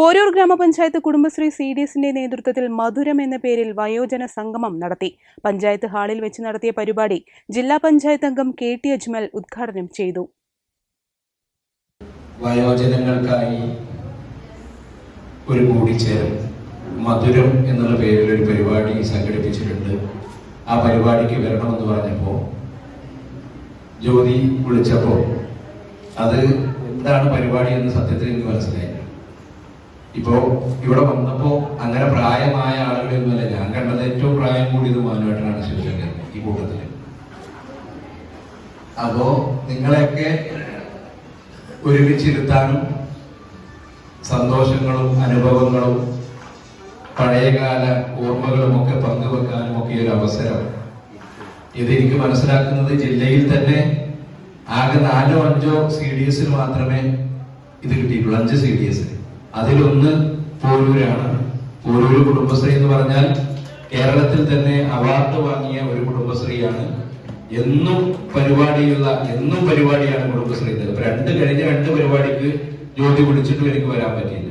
Porur ഗ്രാമപഞ്ചായത്ത് Kudumbashree C D എസിന്റെ നേതൃത്വത്തിൽ മധുരം എന്ന പേരിൽ വയോജന സംഗമം നടത്തി. പഞ്ചായത്ത് ഹാളിൽ വെച്ച് നടത്തിയ പരിപാടി ജില്ലാ പഞ്ചായത്ത് അംഗം കെ ടി അജ്മൽ ഉദ്ഘാടനം ചെയ്തു. വയോജനങ്ങൾക്കായി ഒരു മധുരം എന്നുള്ള പേരിൽ ഒരു പരിപാടി സംഘടിപ്പിച്ചിട്ടുണ്ട്. ആ പരിപാടിക്ക് വരണമെന്ന് പറഞ്ഞപ്പോൾ ജ്യോതി വിളിച്ചപ്പോൾ അത് എന്താണ് പരിപാടി എന്ന് സത്യത്തിൽ എനിക്ക് മനസ്സിലായി ഇപ്പോ ഇവിടെ വന്നപ്പോ അങ്ങനെ പ്രായമായ ആളുകളൊന്നുമല്ല ഞാൻ കണ്ടത് ഏറ്റവും പ്രായം കൂടിയത് മാനുവേട്ടനാണ് ശിവശങ്കർ ഈ കൂട്ടത്തിൽ അപ്പോ നിങ്ങളെയൊക്കെ ഒരുമിച്ചിരുത്താനും സന്തോഷങ്ങളും അനുഭവങ്ങളും പഴയകാല ഓർമ്മകളും ഒക്കെ പങ്കുവെക്കാനും ഒക്കെ ഒരു അവസരം. ഇത് എനിക്ക് മനസ്സിലാക്കുന്നത് ജില്ലയിൽ തന്നെ ആകെ നാലോ അഞ്ചോ സി ഡി മാത്രമേ ഇത് കിട്ടിയിട്ടുള്ളൂ. അഞ്ച് സി ഡി അതിലൊന്ന് പോരൂരാണ്. പോരൂര് കുടുംബശ്രീ എന്ന് പറഞ്ഞാൽ കേരളത്തിൽ തന്നെ അവാർഡ് വാങ്ങിയ ഒരു കുടുംബശ്രീയാണ്. എന്നും പരിപാടിയുള്ള എന്നും പരിപാടിയാണ് കുടുംബശ്രീ. രണ്ട് കഴിഞ്ഞ രണ്ട് പരിപാടിക്ക് ജോലി വിളിച്ചിട്ടും എനിക്ക് വരാൻ പറ്റിയില്ല.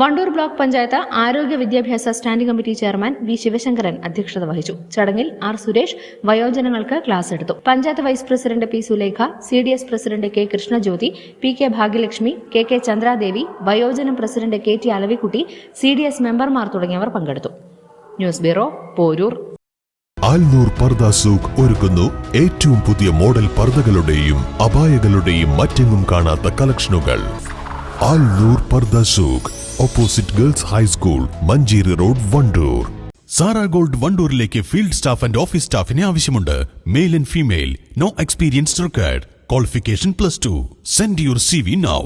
വണ്ടൂർ ബ്ലോക്ക് പഞ്ചായത്ത് ആരോഗ്യ വിദ്യാഭ്യാസ standing committee chairman V Sivasankaran അധ്യക്ഷത വഹിച്ചു. ചടങ്ങിൽ ആർ സുരേഷ് വയോജനങ്ങൾക്ക് ക്ലാസ് എടുത്തു. Panchayat vice president P Sulekha C D S president K Krishnajyothi P K Bhagyalakshmi K K Chandradevi വയോജനം president K T Alavikutty C D S മെമ്പർമാർ തുടങ്ങിയവർ പങ്കെടുത്തു. News bureau Poroor. Alnoor പർദ സൂഖ് ഒരുക്കുന്നു ഏറ്റവും പുതിയ മോഡൽ പർദകളുടെയും അപായകളുടെയും മറ്റെങ്ങും കാണാത്ത കളക്ഷനുകൾ. Alnoor Pardha Souq opposite girls high school Manjeri road Wandoor Sara gold വണ്ടൂരിലേക്ക് field staff and office സ്റ്റാഫിനെ ആവശ്യമുണ്ട്. Male and female no experience required qualification plus two send your C V now